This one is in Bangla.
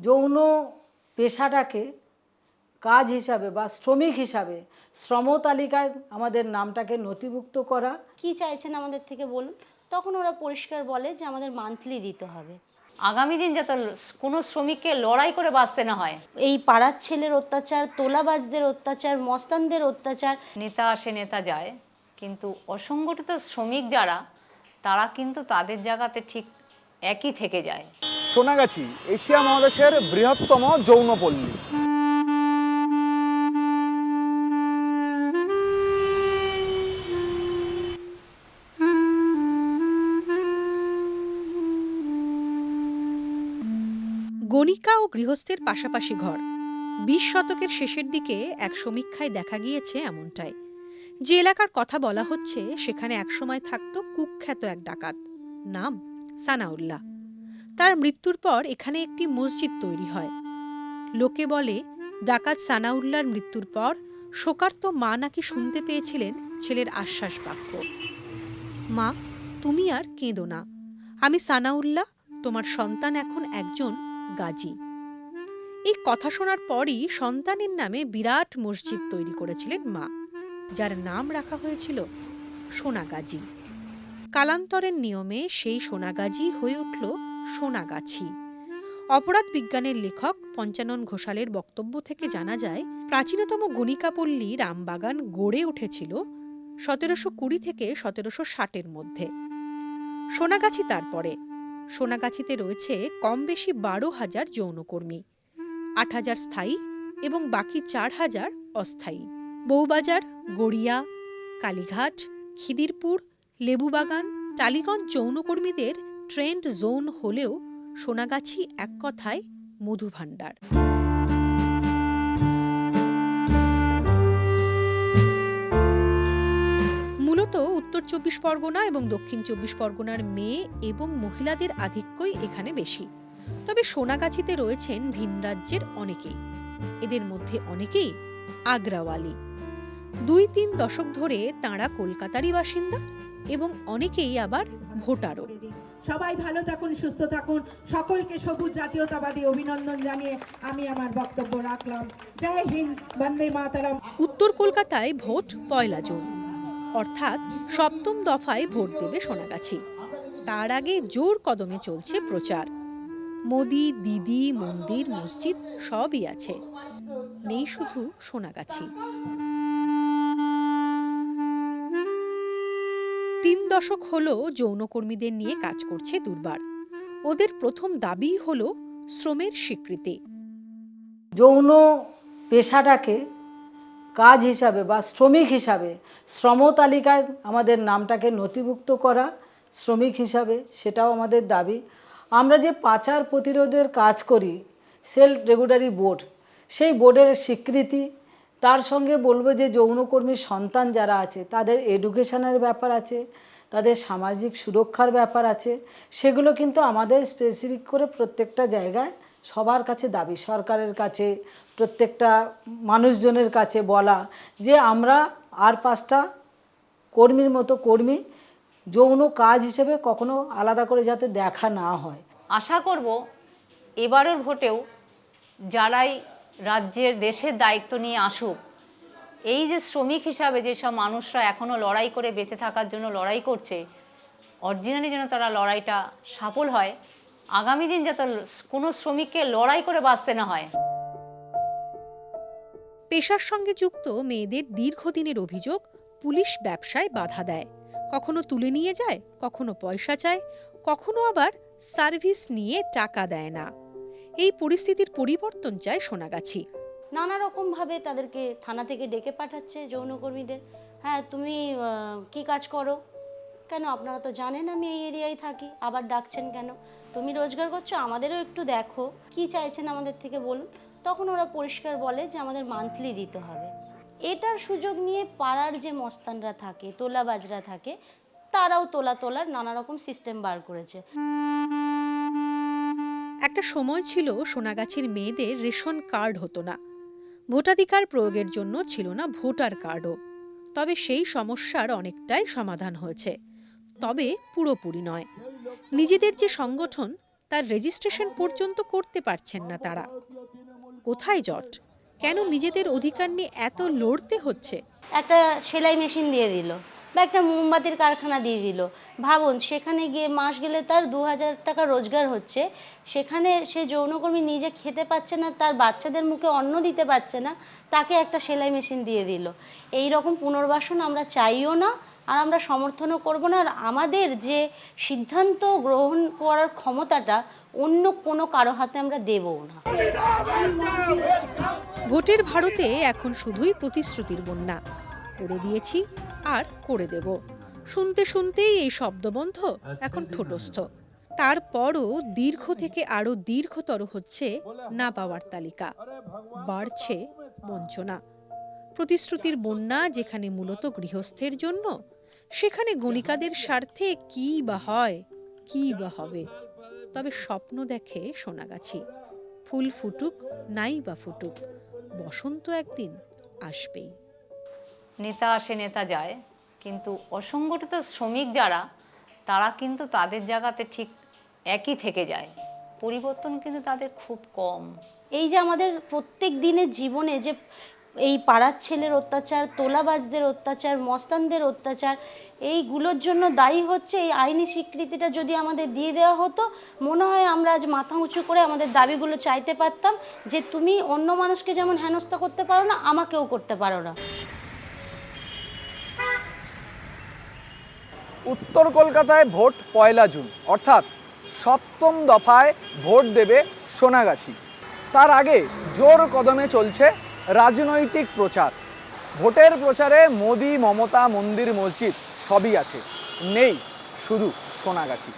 যৌন পেশাটাকে কাজ হিসাবে বা শ্রমিক হিসাবে শ্রম তালিকায় আমাদের নামটাকে নথিভুক্ত করা। কি চাইছেন আমাদের থেকে বলুন? তখন ওরা পরিষ্কার বলে যে আমাদের মান্থলি দিতে হবে। আগামী দিন যাতে কোনো শ্রমিককে লড়াই করে বাঁচতে না হয়। এই পাড়ার ছেলের অত্যাচার তোলাবাজদের অত্যাচার মস্তানদের অত্যাচার। নেতা আসে নেতা যায়। কিন্তু অসংগঠিত শ্রমিক যারা তারা কিন্তু তাদের জায়গাতে ঠিক একই থেকে যায়। সোনাগাছি, এশিয়া মহাদেশের বৃহত্তম যৌনপল্লী গণিকা ও গৃহস্থের পাশাপাশি ঘর। বিশ শতকের শেষের দিকে এক সমীক্ষায় দেখা গিয়েছে এমনটাই। যে এলাকার কথা বলা হচ্ছে, সেখানে একসময় থাকত কুখ্যাত এক ডাকাত। নাম সানাউল্লাহ। তার মৃত্যুর পর এখানে একটি মসজিদ তৈরি হয়। লোকে বলে, ডাকাত সানাউল্লাহর মৃত্যুর পর শোকার্ত মা নাকি শুনতে পেয়েছিলেন ছেলের আশ্বাস বাক্য। মা, তুমি আর কেঁদো না। আমি সানাউল্লাহ, তোমার সন্তান এখন একজন গাজী। এই কথা শোনার পরই সন্তানের নামে বিরাট মসজিদ তৈরি করেছিলেন মা, যার নাম রাখা হয়েছিল সোনাগাজী। কালান্তরের নিয়মে সেই সোনাগাজী হয়ে উঠল সোনাগাছি। অপরাধ বিজ্ঞানের লেখক পঞ্চানন ঘোষালের বক্তব্য থেকে জানা যায়, প্রাচীনতম গণিকাপল্লী রামবাগান গড়ে উঠেছিল সতেরোশো কুড়ি থেকে সতেরোশো ষাটের মধ্যে। সোনাগাছি তারপরে। সোনাগাছিতে রয়েছে কম বেশি বারো হাজার যৌনকর্মী, আট হাজার স্থায়ী এবং বাকি চার হাজার অস্থায়ী। বউবাজার, গড়িয়া, কালীঘাট, খিদিরপুর, লেবুবাগান, টালিগঞ্জ যৌনকর্মীদের ট্রেন্ড জোন হলেও সোনাগাছি এক কথায় মধুভাণ্ডার। মূলত উত্তর চব্বিশ পরগনা এবং দক্ষিণ চব্বিশ পরগনার মেয়ে এবং মহিলাদের আধিক্যই এখানে বেশি। তবে সোনাগাছিতে রয়েছেন ভিন রাজ্যের অনেকেই। এদের মধ্যে অনেকেই আগ্রাওয়ালি। দুই তিন দশক ধরে তাঁরা কলকাতারই বাসিন্দা এবং অনেকেই আবার ভোটারও। সবাই ভালো থাকুন, সুস্থ থাকুন। সকলকে সবুজ জাতীয়তাবাদী অভিনন্দন জানিয়ে আমি আমার বক্তব্য রাখলাম। জয় হিন্দ, বন্দে মাতারাম। উত্তর কলকাতায় ভোট পয়লা জুন। অর্থাৎ সপ্তম দফায় ভোট দেবে সোনাগাছি। তার আগে জোর কদমে চলছে প্রচার। মোদি, দিদি, মন্দির, মসজিদ সবই আছে। নেই শুধু সোনাগাছি। দশক হলো যৌনকর্মীদের নিয়ে কাজ করছে দুর্বার। ওদের প্রথম দাবি হল শ্রমের স্বীকৃতি। যৌন পেশাটাকে কাজ হিসাবে বা শ্রমিক হিসাবে শ্রম তালিকায় আমাদের নামটাকে নথিভুক্ত করা শ্রমিক হিসাবে সেটাও আমাদের দাবি। আমরা যে পাচার প্রতিরোধের কাজ করি, সেলফ রেগুলারি বোর্ড, সেই বোর্ডের স্বীকৃতি, তার সঙ্গে বলব যে যৌনকর্মীর সন্তান যারা আছে, তাদের এডুকেশনের ব্যাপার আছে তাদের সামাজিক সুরক্ষার ব্যাপার আছে, সেগুলো কিন্তু আমাদের স্পেসিফিক করে প্রত্যেকটা জায়গায় সবার কাছে দাবি, সরকারের কাছে, প্রত্যেকটা মানুষজনের কাছে বলা যে আমরা আর পাঁচটা কর্মীর মতো কর্মী, যৌন কাজ হিসেবে কখনো আলাদা করে যাতে দেখা না হয়। আশা করব এবারের ভোটেও যারাই রাজ্যের দেশের দায়িত্ব নিয়ে আসুক এই যে শ্রমিক হিসাবে যেসব মানুষরা এখনও লড়াই করে বেঁচে থাকার জন্য লড়াই করছে অরিজিনালি যেন তারা লড়াইটা সফল হয়, আগামী দিন যাতে কোনো শ্রমিককে লড়াই করে বাঁচতে না হয়। পেশার সঙ্গে যুক্ত মেয়েদের দীর্ঘদিনের অভিযোগ, পুলিশ ব্যবসায় বাধা দেয়। কখনো তুলে নিয়ে যায়, কখনো পয়সা চায়, কখনো আবার সার্ভিস নিয়ে টাকা দেয় না। এই পরিস্থিতির পরিবর্তন চায় সোনাগাছি। নানা রকমভাবে তাদেরকে থানা থেকে ডেকে পাঠাচ্ছে যৌনকর্মীদের। হ্যাঁ তুমি কি কাজ করো? কেন? আপনারা তো জানেন আমি এই এরিয়ায় থাকি, আবার ডাকছেন কেন? তুমি রোজগার করছ, আমাদেরও একটু দেখো। কি চাইছেন আমাদের থেকে বলুন? তখন ওরা পরিষ্কার বলে যে আমাদের মান্থলি দিতে হবে। এটার সুযোগ নিয়ে পাড়ার যে মস্তানরা থাকে, তোলাবাজরা থাকে, তারাও তোলা তোলার নানা রকম সিস্টেম বার করেছে। একটা সময় ছিল সোনাগাছির মেয়েদের রেশন কার্ড হতো না। ভোটাধিকার প্রয়োগের জন্য ছিল না ভোটার কার্ডও। তবে সেই সমস্যার অনেকটাই সমাধান হয়েছে। তবে পুরোপুরি নয়। নিজেদের যে সংগঠন, তার রেজিস্ট্রেশন পর্যন্ত করতে পারছেন না তারা। কোথায় জট? কেন নিজেদের অধিকার নিয়ে এত লড়তে হচ্ছে? একটা সেলাই মেশিন দিয়ে দিল। বা একটা মোমবাতির কারখানা দিয়ে দিল। ভাবুন, সেখানে গিয়ে মাস গেলে তার দু হাজার টাকা রোজগার হচ্ছে। সেখানে সে যৌনকর্মী নিজে খেতে পাচ্ছে না, তার বাচ্চাদের মুখে অন্ন দিতে পারছে না, তাকে একটা সেলাই মেশিন দিয়ে দিল। এই রকম পুনর্বাসন আমরা চাইও না, আর আমরা সমর্থনও করব না। আর আমাদের যে সিদ্ধান্ত গ্রহণ করার ক্ষমতাটা অন্য কোনো কারও হাতে আমরা দেবও না। ভোটের ভারতে এখন শুধুই প্রতিশ্রুতির বন্যা। করে দিয়েছি আর করে দেব। শুনতে শুনতেই এই শব্দবন্ধ এখন ঠোঁটস্থ। তারপরও দীর্ঘ থেকে আরও দীর্ঘতর হচ্ছে না পাওয়ার তালিকা। বাড়ছে বঞ্চনা। প্রতিশ্রুতির বন্যা যেখানে মূলত গৃহস্থের জন্য সেখানে গণিকাদের স্বার্থে কি বা হয় কি বা হবে? তবে স্বপ্ন দেখে সোনাগাছি। ফুল ফুটুক নাই বা ফুটুক বসন্ত একদিন আসবেই। নেতা আসে, নেতা যায়। কিন্তু অসংগঠিত শ্রমিক যারা, তারা কিন্তু তাদের জায়গাতে ঠিক একই থেকে যায়। পরিবর্তন কিন্তু তাদের খুব কম। এই যে আমাদের প্রত্যেক দিনের জীবনে যে এই পাড়ার ছেলের অত্যাচার, তোলাবাজদের অত্যাচার, মস্তানদের অত্যাচার, এইগুলোর জন্য দায়ী হচ্ছে এই আইনি স্বীকৃতিটা যদি আমাদের দিয়ে দেওয়া হতো, মনে হয় আমরা আজ মাথা উঁচু করে আমাদের দাবিগুলো চাইতে পারতাম যে তুমি অন্য মানুষকে যেমন হেনস্থা করতে পারো না, আমাকেও করতে পারো না। উত্তর কলকাতায় ভোট পয়লা জুন, অর্থাৎ সপ্তম দফায় ভোট দেবে সোনাগাছি। তার আগে জোর কদমে চলছে রাজনৈতিক প্রচার। ভোটের প্রচারে মোদি, মমতা, মন্দির, মসজিদ সবই আছে, নেই শুধু সোনাগাছি।